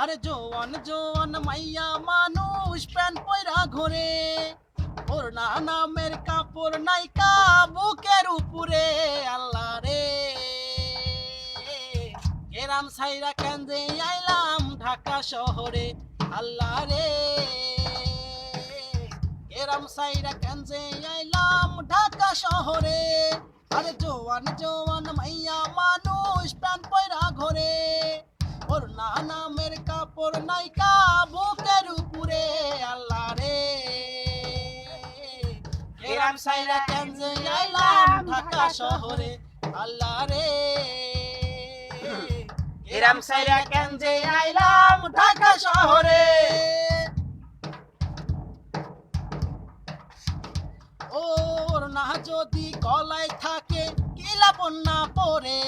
আরে জোয়ান জোয়ান, মাইয়া মানুষ, প্যান পয়রা ঘরে। ওর নামের কাপড় নাইকা বুকের উপরে, আল্লাহ রে। এরাম সাইরা কেন্দ্রে আইলাম ঢাকা শহরে, আল্লাহ রে। এরাম সাইরা কেন্দ্রে আইলাম ঢাকা শহরে। আরে জোয়ান জোয়ান কাপড় নাইকা বুকের উপরে, আল্লাহ রে। সাইরা কেন্দ্রে আইলাম ঢাকা শহরে, আল্লাহ রে। সাইরা আইলাম ঢাকা শহরে। ওর না যদি গলায় থাকে কিলা বন্যা পরে।